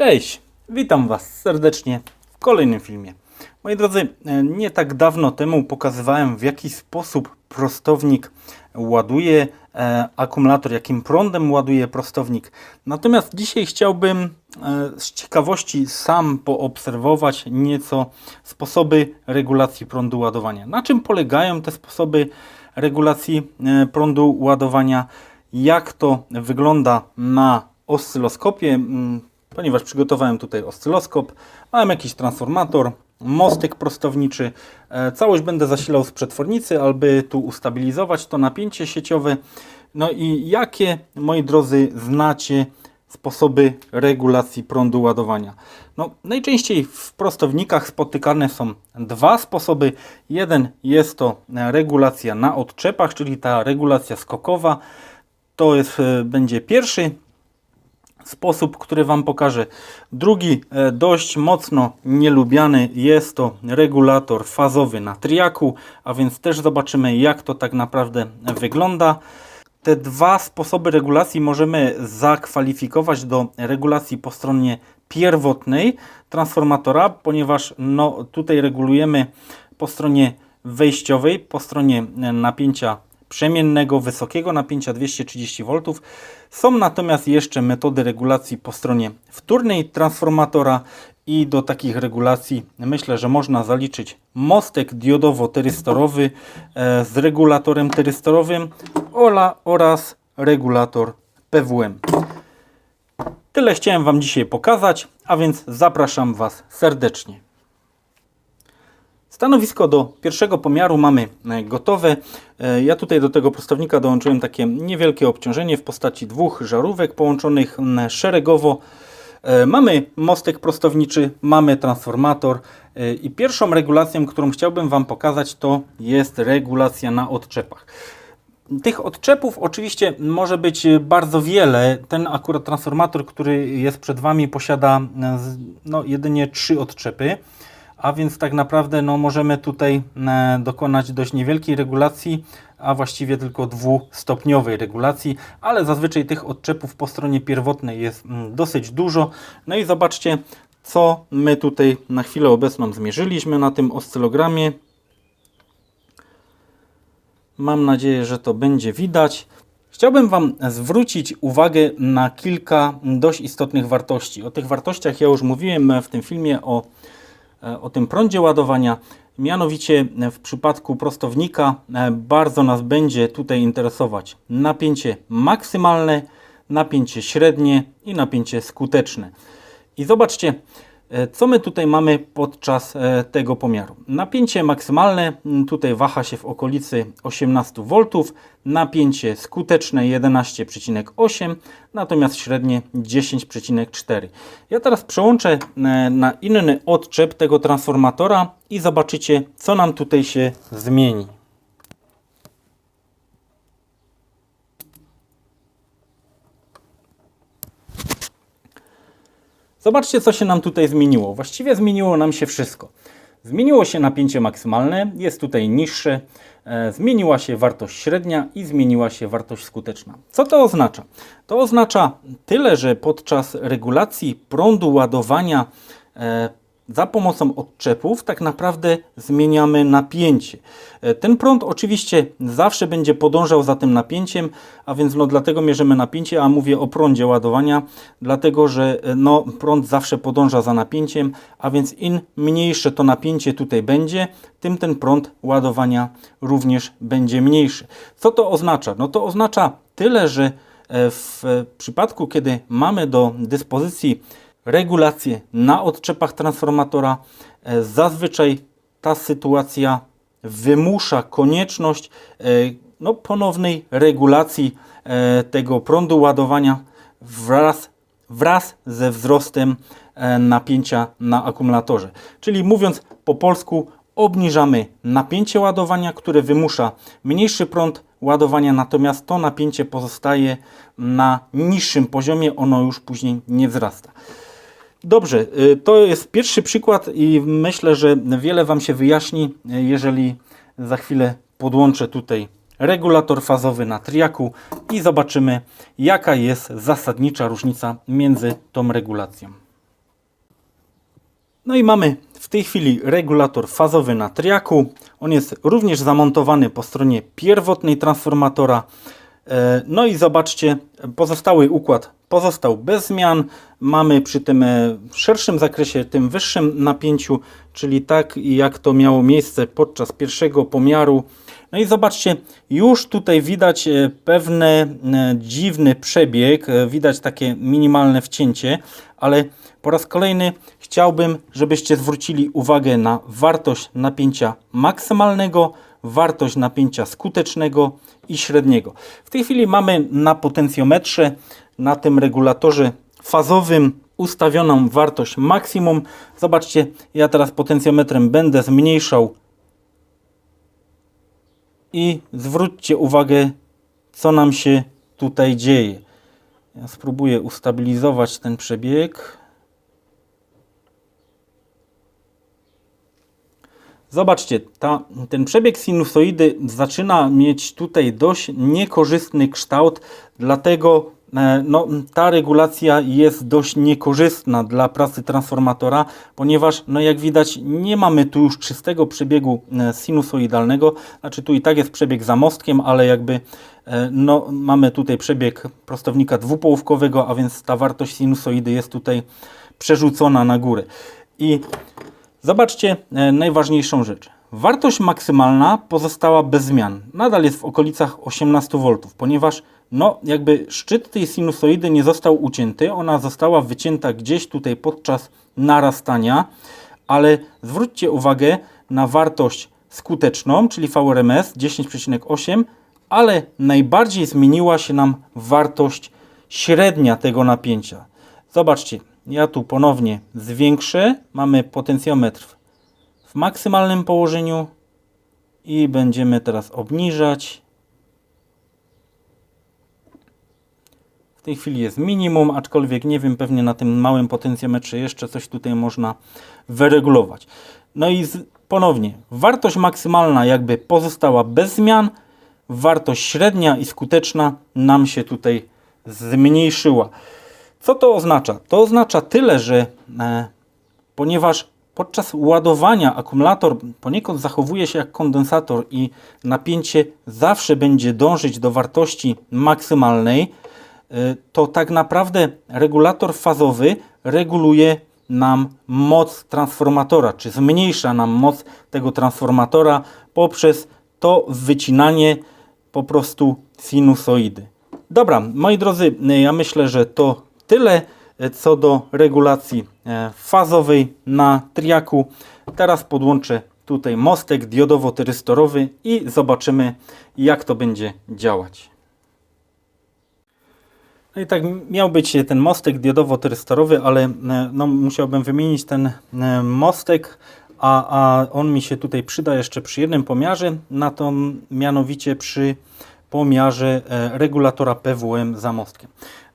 Cześć, witam Was serdecznie w kolejnym filmie. Moi drodzy, e, nie tak dawno temu pokazywałem w jaki sposób prostownik ładuje e, akumulator, jakim prądem ładuje prostownik. Natomiast dzisiaj chciałbym e, z ciekawości sam poobserwować nieco sposoby regulacji prądu ładowania. Na czym polegają te sposoby regulacji e, prądu ładowania? Jak to wygląda na oscyloskopie? Ponieważ przygotowałem tutaj oscyloskop, mam jakiś transformator, mostek prostowniczy. E, Całość będę zasilał z przetwornicy, aby tu ustabilizować to napięcie sieciowe. No i jakie, moi drodzy, znacie sposoby regulacji prądu ładowania? No, najczęściej w prostownikach spotykane są dwa sposoby. Jeden jest to regulacja na odczepach, czyli ta regulacja skokowa. To jest, e, będzie pierwszy sposób, który Wam pokażę. Drugi, e, dość mocno nielubiany, jest to regulator fazowy na triaku, a więc też zobaczymy, jak to tak naprawdę wygląda. Te dwa sposoby regulacji możemy zakwalifikować do regulacji po stronie pierwotnej transformatora, ponieważ no, tutaj regulujemy po stronie wejściowej, po stronie e, napięcia przemiennego wysokiego napięcia 230 V. Są natomiast jeszcze metody regulacji po stronie wtórnej transformatora i do takich regulacji myślę, że można zaliczyć mostek diodowo-tyrystorowy e, z regulatorem tyrystorowym ola- oraz regulator PWM. Tyle chciałem Wam dzisiaj pokazać, a więc zapraszam Was serdecznie. Stanowisko do pierwszego pomiaru mamy e, gotowe. E, Ja tutaj do tego prostownika dołączyłem takie niewielkie obciążenie w postaci dwóch żarówek połączonych szeregowo. E, Mamy mostek prostowniczy, mamy transformator i pierwszą regulacją, którą chciałbym Wam pokazać to jest regulacja na odczepach. Tych odczepów oczywiście może być bardzo wiele. Ten akurat transformator, który jest przed Wami posiada no, jedynie trzy odczepy. A więc tak naprawdę no, możemy tutaj e, dokonać dość niewielkiej regulacji, a właściwie tylko dwustopniowej regulacji, ale zazwyczaj tych odczepów po stronie pierwotnej jest mm, dosyć dużo. No i zobaczcie, co my tutaj na chwilę obecną zmierzyliśmy na tym oscylogramie. Mam nadzieję, że to będzie widać. Chciałbym Wam zwrócić uwagę na kilka dość istotnych wartości. O tych wartościach ja już mówiłem w tym filmie o o tym prądzie ładowania. Mianowicie w przypadku prostownika e, bardzo nas będzie tutaj interesować napięcie maksymalne, napięcie średnie i napięcie skuteczne. I zobaczcie, co my tutaj mamy podczas e, tego pomiaru. Napięcie maksymalne m, tutaj waha się w okolicy 18 V, napięcie skuteczne 11,8, natomiast średnie 10,4. Ja teraz przełączę e, na inny odczep tego transformatora i zobaczycie, co nam tutaj się zmieni. Zobaczcie, co się nam tutaj zmieniło. Właściwie zmieniło nam się wszystko. Zmieniło się napięcie maksymalne, jest tutaj niższe, e, zmieniła się wartość średnia i zmieniła się wartość skuteczna. Co to oznacza? To oznacza tyle, że podczas regulacji prądu ładowania e, za pomocą odczepów tak naprawdę zmieniamy napięcie. E, Ten prąd oczywiście zawsze będzie podążał za tym napięciem, a więc no dlatego mierzymy napięcie, a mówię o prądzie ładowania, dlatego że e, no, prąd zawsze podąża za napięciem, a więc im mniejsze to napięcie tutaj będzie, tym ten prąd ładowania również będzie mniejszy. Co to oznacza? No to oznacza tyle, że e, w przypadku, kiedy mamy do dyspozycji regulację na odczepach transformatora, e, zazwyczaj ta sytuacja wymusza konieczność e, no, ponownej regulacji e, tego prądu ładowania wraz, wraz ze wzrostem napięcia na akumulatorze. Czyli mówiąc po polsku, obniżamy napięcie ładowania, które wymusza mniejszy prąd ładowania, natomiast to napięcie pozostaje na niższym poziomie, ono już później nie wzrasta. Dobrze, y, to jest pierwszy przykład i myślę, że wiele Wam się wyjaśni, y, jeżeli za chwilę podłączę tutaj regulator fazowy na triaku i zobaczymy, jaka jest zasadnicza różnica między tą regulacją. No i mamy w tej chwili regulator fazowy na triaku. On jest również zamontowany po stronie pierwotnej transformatora. E, No i zobaczcie, pozostały układ pozostał bez zmian. Mamy przy tym e, szerszym zakresie, tym wyższym napięciu, czyli tak jak to miało miejsce podczas pierwszego pomiaru. No i zobaczcie, już tutaj widać e, pewny dziwny przebieg, widać takie minimalne wcięcie, ale po raz kolejny chciałbym, żebyście zwrócili uwagę na wartość napięcia maksymalnego, wartość napięcia skutecznego i średniego. W tej chwili mamy na potencjometrze, na tym regulatorze fazowym ustawioną wartość maksimum. Zobaczcie, ja teraz potencjometrem będę zmniejszał i zwróćcie uwagę, co nam się tutaj dzieje. Ja spróbuję ustabilizować ten przebieg. Zobaczcie, ta, ten przebieg sinusoidy zaczyna mieć tutaj dość niekorzystny kształt, dlatego e, no, ta regulacja jest dość niekorzystna dla pracy transformatora, ponieważ no, jak widać nie mamy tu już czystego przebiegu e, sinusoidalnego, znaczy tu i tak jest przebieg za mostkiem, ale jakby e, no, mamy tutaj przebieg prostownika dwupołówkowego, a więc ta wartość sinusoidy jest tutaj przerzucona na górę. I Zobaczcie e, najważniejszą rzecz. Wartość maksymalna pozostała bez zmian. Nadal jest w okolicach 18 V, ponieważ no, jakby szczyt tej sinusoidy nie został ucięty. Ona została wycięta gdzieś tutaj podczas narastania, ale zwróćcie uwagę na wartość skuteczną, czyli VRMS 10,8, ale najbardziej zmieniła się nam wartość średnia tego napięcia. Zobaczcie, ja tu ponownie zwiększę. Mamy potencjometr w maksymalnym położeniu i będziemy teraz obniżać. W tej chwili jest minimum, aczkolwiek nie wiem, pewnie na tym małym potencjometrze jeszcze coś tutaj można wyregulować. No i ponownie, wartość maksymalna jakby pozostała bez zmian, wartość średnia i skuteczna nam się tutaj zmniejszyła. Co to oznacza? To oznacza tyle, że e, ponieważ podczas ładowania akumulator poniekąd zachowuje się jak kondensator i napięcie zawsze będzie dążyć do wartości maksymalnej, e, to tak naprawdę regulator fazowy reguluje nam moc transformatora, czy zmniejsza nam moc tego transformatora poprzez to wycinanie po prostu sinusoidy. Dobra, moi drodzy, ja myślę, że to tyle e, co do regulacji e, fazowej na triaku. Teraz podłączę tutaj mostek diodowo-tyrystorowy i zobaczymy jak to będzie działać. No i tak miał być ten mostek diodowo-tyrystorowy, ale e, no, musiałbym wymienić ten mostek, a, a on mi się tutaj przyda jeszcze przy jednym pomiarze, na to mianowicie przy pomiarze regulatora PWM za mostkiem.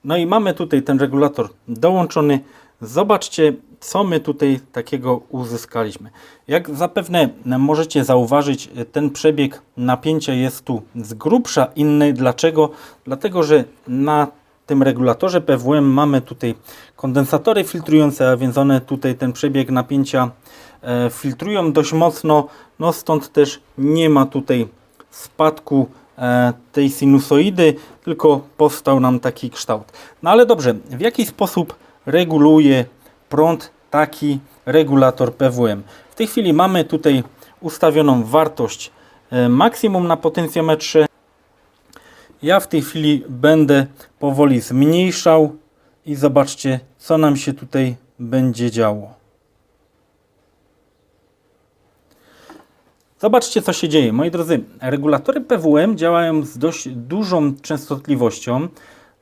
No i mamy tutaj ten regulator dołączony. Zobaczcie, co my tutaj takiego uzyskaliśmy. Jak zapewne możecie zauważyć, ten przebieg napięcia jest tu z grubsza inny. Dlaczego? Dlatego, że na tym regulatorze PWM mamy tutaj kondensatory filtrujące, a więc one tutaj ten przebieg napięcia e, filtrują dość mocno. No stąd też nie ma tutaj spadku tej sinusoidy, tylko powstał nam taki kształt. No ale dobrze, w jaki sposób reguluje prąd taki regulator PWM? W tej chwili mamy tutaj ustawioną wartość e, maksimum na potencjometrze. Ja w tej chwili będę powoli zmniejszał i zobaczcie, co nam się tutaj będzie działo. Zobaczcie, co się dzieje. Moi drodzy, regulatory PWM działają z dość dużą częstotliwością,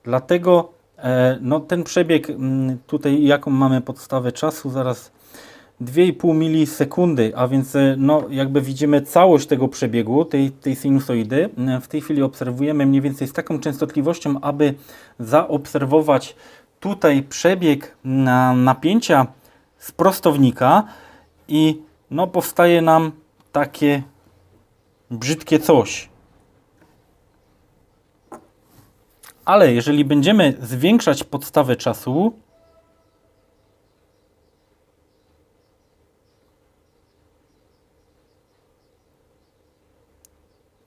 dlatego e, no, ten przebieg, mm, tutaj jaką mamy podstawę czasu, zaraz 2,5 milisekundy, a więc e, no, jakby widzimy całość tego przebiegu, tej, tej sinusoidy. E, w tej chwili obserwujemy mniej więcej z taką częstotliwością, aby zaobserwować tutaj przebieg na napięcia z prostownika i no, powstaje nam takie brzydkie coś. Ale jeżeli będziemy zwiększać podstawę czasu,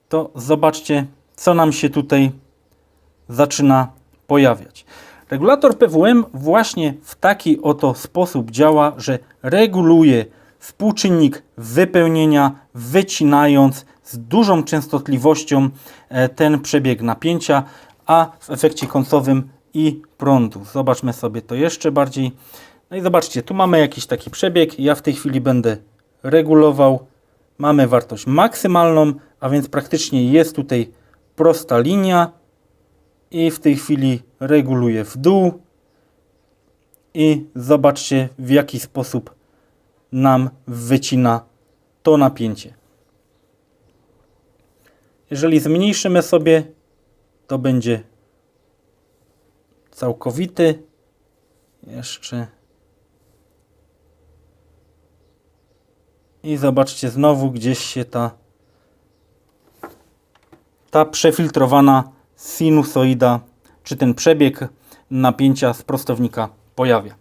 to zobaczcie, co nam się tutaj zaczyna pojawiać. Regulator PWM właśnie w taki oto sposób działa, że reguluje współczynnik wypełnienia, wycinając z dużą częstotliwością e, ten przebieg napięcia, a w efekcie końcowym i prądu. Zobaczmy sobie to jeszcze bardziej. No i zobaczcie, tu mamy jakiś taki przebieg. Ja w tej chwili będę regulował. Mamy wartość maksymalną, a więc praktycznie jest tutaj prosta linia i w tej chwili reguluję w dół i zobaczcie w jaki sposób nam wycina to napięcie. Jeżeli zmniejszymy sobie, to będzie całkowity. Jeszcze. I zobaczcie, znowu gdzieś się ta ta przefiltrowana sinusoida, czy ten przebieg napięcia z prostownika pojawia.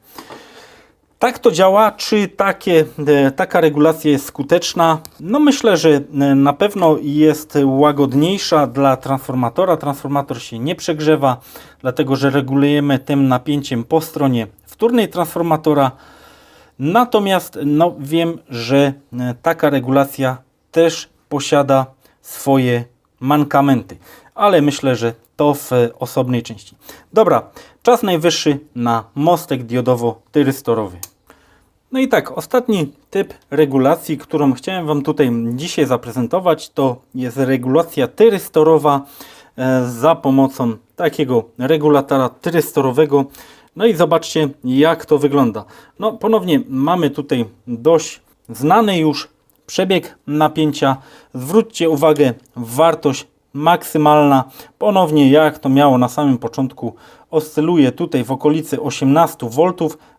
Tak to działa. Czy takie, e, taka regulacja jest skuteczna? No myślę, że e, na pewno jest łagodniejsza dla transformatora. Transformator się nie przegrzewa, dlatego że regulujemy tym napięciem po stronie wtórnej transformatora. Natomiast no, wiem, że e, taka regulacja też posiada swoje mankamenty, ale myślę, że to w osobnej części. Dobra, czas najwyższy na mostek diodowo-tyrystorowy. No i tak, ostatni typ regulacji, którą chciałem Wam tutaj dzisiaj zaprezentować, to jest regulacja tyrystorowa e, za pomocą takiego regulatora tyrystorowego. No i zobaczcie, jak to wygląda. No, ponownie mamy tutaj dość znany już przebieg napięcia. Zwróćcie uwagę, wartość maksymalna. Ponownie, jak to miało na samym początku, oscyluje tutaj w okolicy 18 V,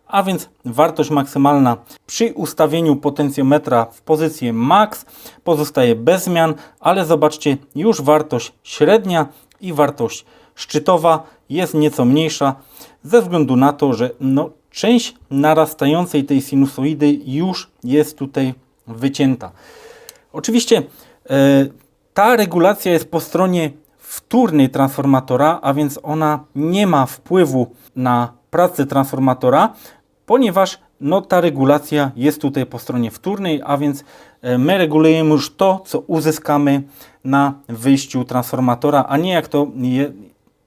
a więc wartość maksymalna przy ustawieniu potencjometra w pozycję max pozostaje bez zmian, ale zobaczcie, już wartość średnia i wartość szczytowa jest nieco mniejsza ze względu na to, że no, część narastającej tej sinusoidy już jest tutaj wycięta. Oczywiście e, ta regulacja jest po stronie wtórnej transformatora, a więc ona nie ma wpływu na pracę transformatora, ponieważ no, ta regulacja jest tutaj po stronie wtórnej, a więc e, my regulujemy już to, co uzyskamy na wyjściu transformatora, a nie jak to je,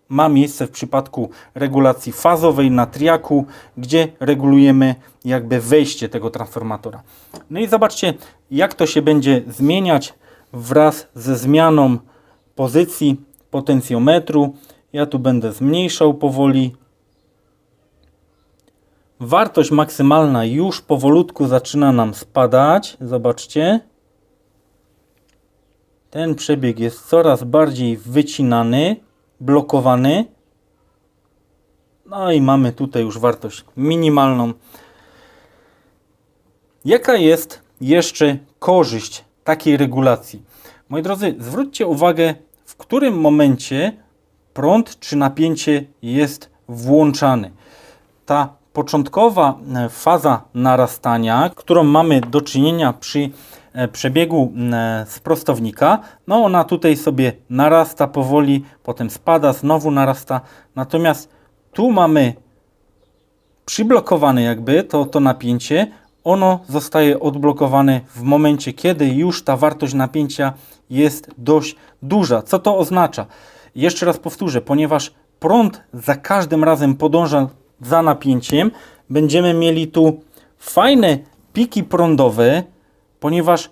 ma miejsce w przypadku regulacji fazowej na triaku, gdzie regulujemy jakby wejście tego transformatora. No i zobaczcie, jak to się będzie zmieniać wraz ze zmianą pozycji potencjometru. Ja tu będę zmniejszał powoli. Wartość maksymalna już powolutku zaczyna nam spadać. Zobaczcie. Ten przebieg jest coraz bardziej wycinany blokowany. No i mamy tutaj już wartość minimalną. Jaka jest jeszcze korzyść takiej regulacji? Moi drodzy, zwróćcie uwagę, w którym momencie prąd czy napięcie jest włączany. Ta początkowa e, faza narastania, którą mamy do czynienia przy E, przebiegu e, z prostownika, no ona tutaj sobie narasta powoli, potem spada, znowu narasta. Natomiast tu mamy przyblokowane jakby to, to napięcie, ono zostaje odblokowane w momencie, kiedy już ta wartość napięcia jest dość duża. Co to oznacza? Jeszcze raz powtórzę, ponieważ prąd za każdym razem podąża za napięciem, będziemy mieli tu fajne piki prądowe, ponieważ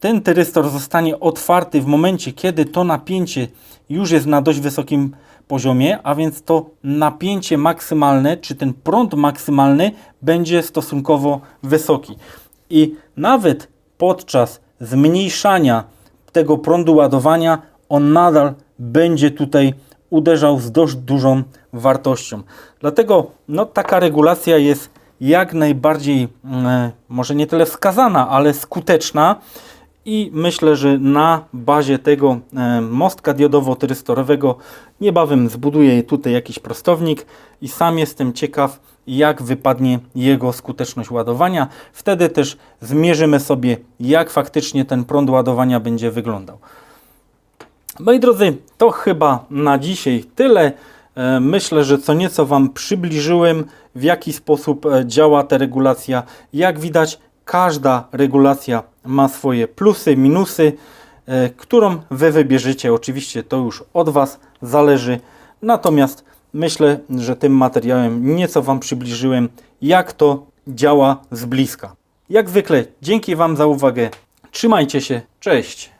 ten tyrystor zostanie otwarty w momencie, kiedy to napięcie już jest na dość wysokim poziomie, a więc to napięcie maksymalne, czy ten prąd maksymalny będzie stosunkowo wysoki. I nawet podczas zmniejszania tego prądu ładowania, on nadal będzie tutaj uderzał z dość dużą wartością. Dlatego no, taka regulacja jest jak najbardziej, e, może nie tyle wskazana, ale skuteczna. I myślę, że na bazie tego e, mostka diodowo-tyrystorowego niebawem zbuduję tutaj jakiś prostownik i sam jestem ciekaw, jak wypadnie jego skuteczność ładowania. Wtedy też zmierzymy sobie, jak faktycznie ten prąd ładowania będzie wyglądał. Moi drodzy, to chyba na dzisiaj tyle. E, Myślę, że co nieco Wam przybliżyłem, w jaki sposób e, działa ta regulacja. Jak widać, każda regulacja ma swoje plusy, minusy, e, którą Wy wybierzecie. Oczywiście to już od Was zależy. Natomiast myślę, że tym materiałem nieco Wam przybliżyłem, jak to działa z bliska. Jak zwykle, dzięki Wam za uwagę. Trzymajcie się, cześć.